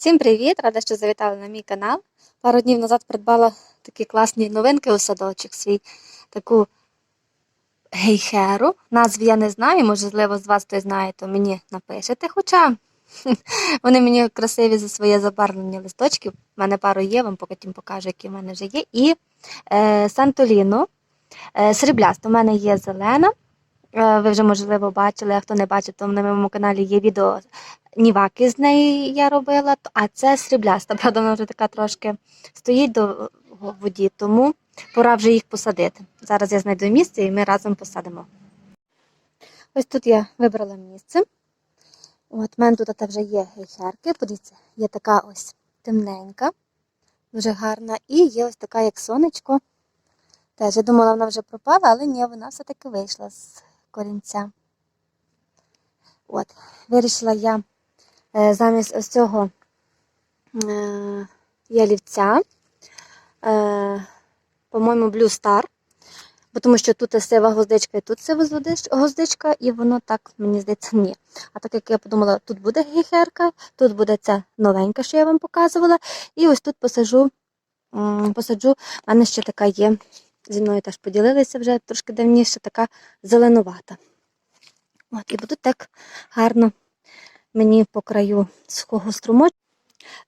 Всім привіт! Рада, що завітали на мій канал. Пару днів назад придбала такі класні новинки у садочок свій. Таку гейхеру. Назві я не знаю, можливо, з вас хтось знає, то мені напишете. Хоча вони мені красиві за своє забарвлення листочків. У мене пару є, вам потім покажу, які в мене вже є. І е, Сантоліно е, сріблясто. У мене є зелена. Е, Ви вже, можливо, бачили, а хто не бачив, то на моєму каналі є відео Ніваки з неї я робила, а це срібляста. Правда, вона вже така трошки стоїть до воді, тому пора вже їх посадити. Зараз я знайду місце і ми разом посадимо. Ось тут я вибрала місце. От, мене тут вже є гейхерки. Подивіться, є така ось темненька, дуже гарна. І є ось така, як сонечко. Теж я думала, вона вже пропала, але ні, вона все-таки вийшла з корінця. От, вирішила я замість ось цього е, ялівця, е, по-моєму, Blue Star, бо тому що тут сива гвоздичка і тут сива гвоздич- гвоздичка, і воно так, мені здається, ні. А так як я подумала, тут буде гіхерка, тут буде ця новенька, що я вам показувала, і ось тут посажу, м, посаджу, в мене ще така є, зі мною теж поділилися вже трошки давніше, така зеленувата. От, і будуть так гарно мені по краю сухого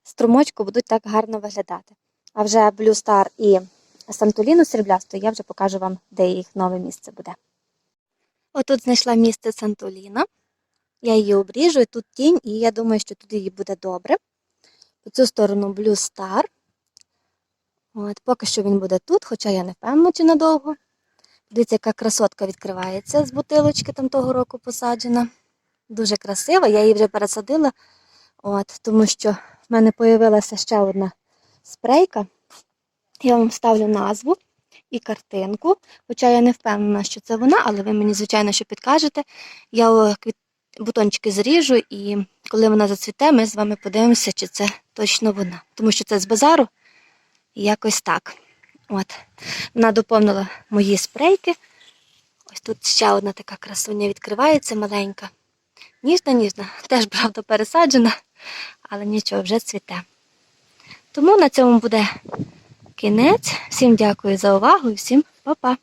струмочку, будуть так гарно виглядати. А вже Blue Star і Сантоліну сріблясту я вже покажу вам, де їх нове місце буде. Отут знайшла місце Сантоліна. Я її обріжу, і тут тінь, і я думаю, що тут її буде добре. По цю сторону Blue Star. От, поки що він буде тут, хоча я не впевнена, чи надовго. Дивіться, яка красотка відкривається з бутилочки там того року посаджена. Дуже красива, я її вже пересадила, от, тому що в мене з'явилася ще одна спрейка. Я вам ставлю назву і картинку. Хоча я не впевнена, що це вона, але ви мені, звичайно, що підкажете. Я бутончики зріжу, і коли вона зацвіте, ми з вами подивимося, чи це точно вона. Тому що це з базару. І якось так. От. Вона доповнила мої спрейки. Ось тут ще одна така красуня відкривається маленька. Ніжна, ніжна, теж, правда, пересаджена, але нічого, вже цвіте. Тому на цьому буде кінець. Всім дякую за увагу і всім па-па!